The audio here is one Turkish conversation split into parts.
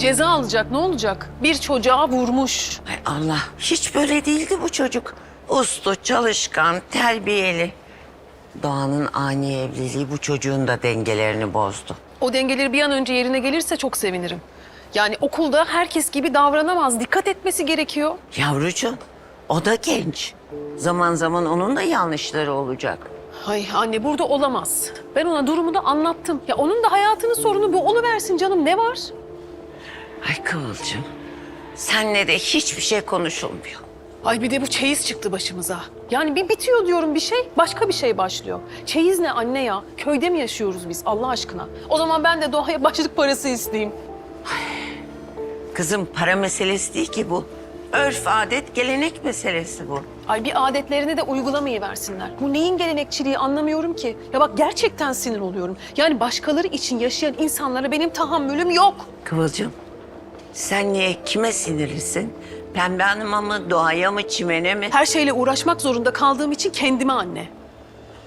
Ceza alacak ne olacak? Bir çocuğa vurmuş. Ay Allah hiç böyle değildi bu çocuk. Uslu, çalışkan, terbiyeli. Doğan'ın ani evliliği bu çocuğun da dengelerini bozdu. O dengeleri bir an önce yerine gelirse çok sevinirim. Yani okulda herkes gibi davranamaz. Dikkat etmesi gerekiyor. Yavrucuğum o da genç. Zaman zaman onun da yanlışları olacak. Ay anne burada olamaz. Ben ona durumu da anlattım. Ya onun da hayatının sorunu bu oluversin canım ne var? Ay Kıvılcım senle de hiçbir şey konuşulmuyor. Ay bir de bu çeyiz çıktı başımıza. Yani bir bitiyor diyorum bir şey, başka bir şey başlıyor. Çeyiz ne anne ya? Köyde mi yaşıyoruz biz Allah aşkına? O zaman ben de doğaya başlık parası isteyeyim. Kızım para meselesi değil ki bu. Örf, adet, gelenek meselesi bu. Ay bir adetlerini de uygulamayı versinler. Bu neyin gelenekçiliği anlamıyorum ki. Ya bak gerçekten sinir oluyorum. Yani başkaları için yaşayan insanlara benim tahammülüm yok. Kıvılcım sen niye kime sinirlisin? Pembe Hanım'a mı, Doğa'ya mı, Çimen'e mi? Her şeyle uğraşmak zorunda kaldığım için kendime anne.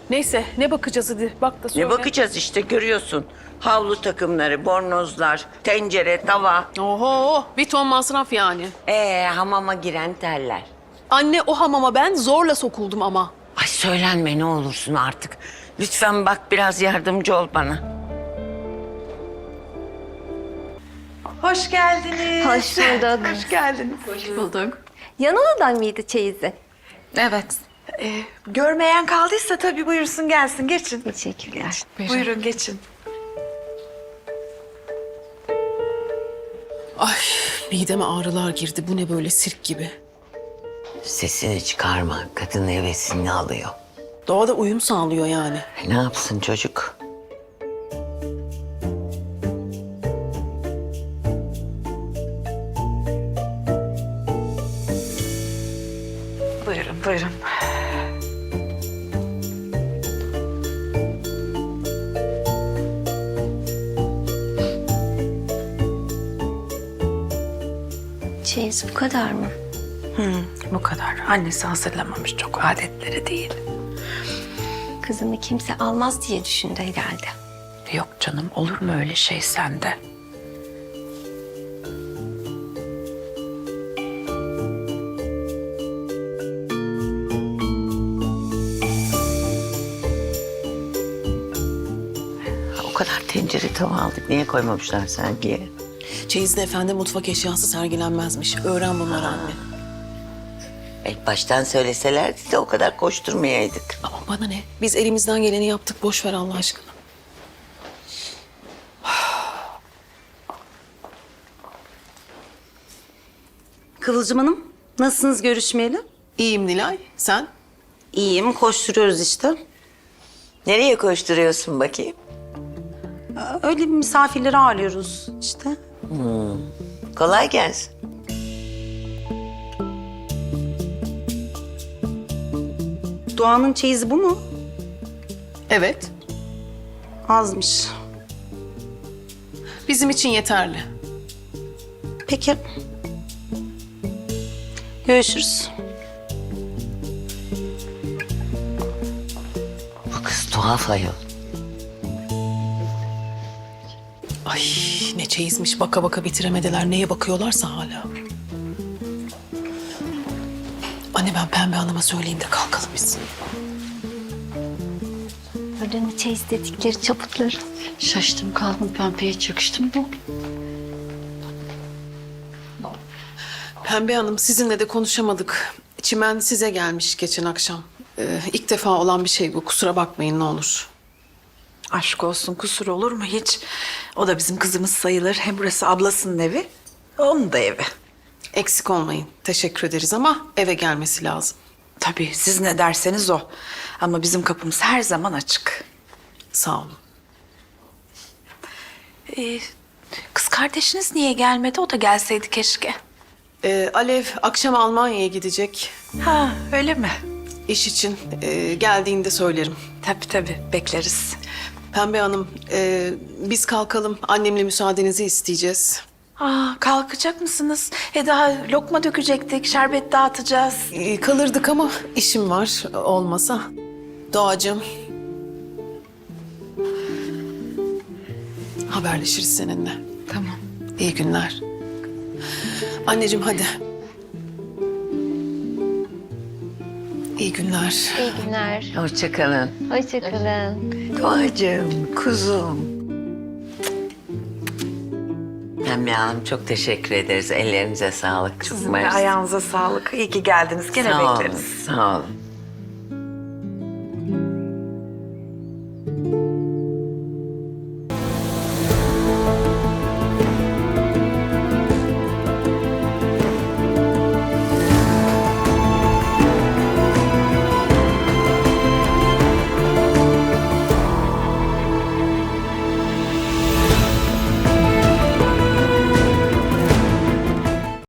Neyse ne bakacağız hadi bak da söyle. Ne bakacağız işte görüyorsun. Havlu takımları, bornozlar, tencere, tava. Oho bir ton masraf yani. Ee hamama giren terler. Anne o hamama ben zorla sokuldum ama. Ay söylenme ne olursun artık. Lütfen bak biraz yardımcı ol bana. Hoş geldiniz. Hoş bulduk. Hoş geldiniz. bulduk. Yan odadan mıydı çeyizi? Evet. Ee, görmeyen kaldıysa tabii buyursun gelsin. Geçin. Teşekkürler. Buyurun geçin. Ay mideme ağrılar girdi. Bu ne böyle sirk gibi. Sesini çıkarma. Kadın hevesini alıyor. Doğada uyum sağlıyor yani. Ne yapsın çocuk? Buyurun. Çeyiz bu kadar mı? Bu kadar. Annesi hazırlamamış çok adetleri değil. Kızımı kimse almaz diye düşündü herhalde. Yok canım olur mu öyle şey sende? Tencere tava aldık. Niye koymamışlar sergiye? Çeyizde efendi mutfak eşyası sergilenmezmiş. Öğren bunları anne. İlk baştan söyleselerdi de o kadar koşturmayaydık. Ama bana ne? Biz elimizden geleni yaptık. Boş ver Allah aşkına. Kıvılcım Hanım, nasılsınız görüşmeyeli? İyiyim Nilay. Sen? İyiyim, koşturuyoruz işte. Nereye koşturuyorsun bakayım? Öyle bir misafirleri ağırlıyoruz işte. Kolay gelsin. Doğan'ın çeyizi bu mu? Evet. Azmış. Bizim için yeterli. Peki. Görüşürüz. Bu kız tuhaf ayol. Ay ne çeyizmiş baka baka bitiremediler. Neye bakıyorlarsa hala. Anne ben Pembe Hanım'a söyleyeyim de kalkalım biz. Öyle mi çeyiz dedikleri çaputları? Şaştım kaldım pembeye çakıştım bu. Pembe Hanım sizinle de konuşamadık. Çimen size gelmiş geçen akşam. Ee, ilk defa olan bir şey bu. Kusura bakmayın ne olur. Aşk olsun kusur olur mu hiç? O da bizim kızımız sayılır. Hem burası ablasının evi. Onun da evi. Eksik olmayın. Teşekkür ederiz ama eve gelmesi lazım. Tabii siz ne derseniz o. Ama bizim kapımız her zaman açık. Sağ olun. Ee, kız kardeşiniz niye gelmedi? O da gelseydi keşke. Ee, Alev akşam Almanya'ya gidecek. Ha öyle mi? İş için Ee, geldiğinde söylerim. Tabii tabii bekleriz. Pembe Hanım, e, biz kalkalım. Annemle müsaadenizi isteyeceğiz. Aa, kalkacak mısınız? E daha lokma dökecektik, şerbet dağıtacağız. Ee, kalırdık ama işim var olmasa. Doğacığım. Haberleşiriz seninle. Tamam. İyi günler. Anneciğim hadi. İyi günler. İyi günler. Hoşçakalın. Hoşçakalın. Doğacığım, kuzum. Pembe Hanım çok teşekkür ederiz. Ellerinize sağlık. Sizin de mersi. ayağınıza sağlık. İyi ki geldiniz. Gene Sağ olun, bekleriz. sağ olun.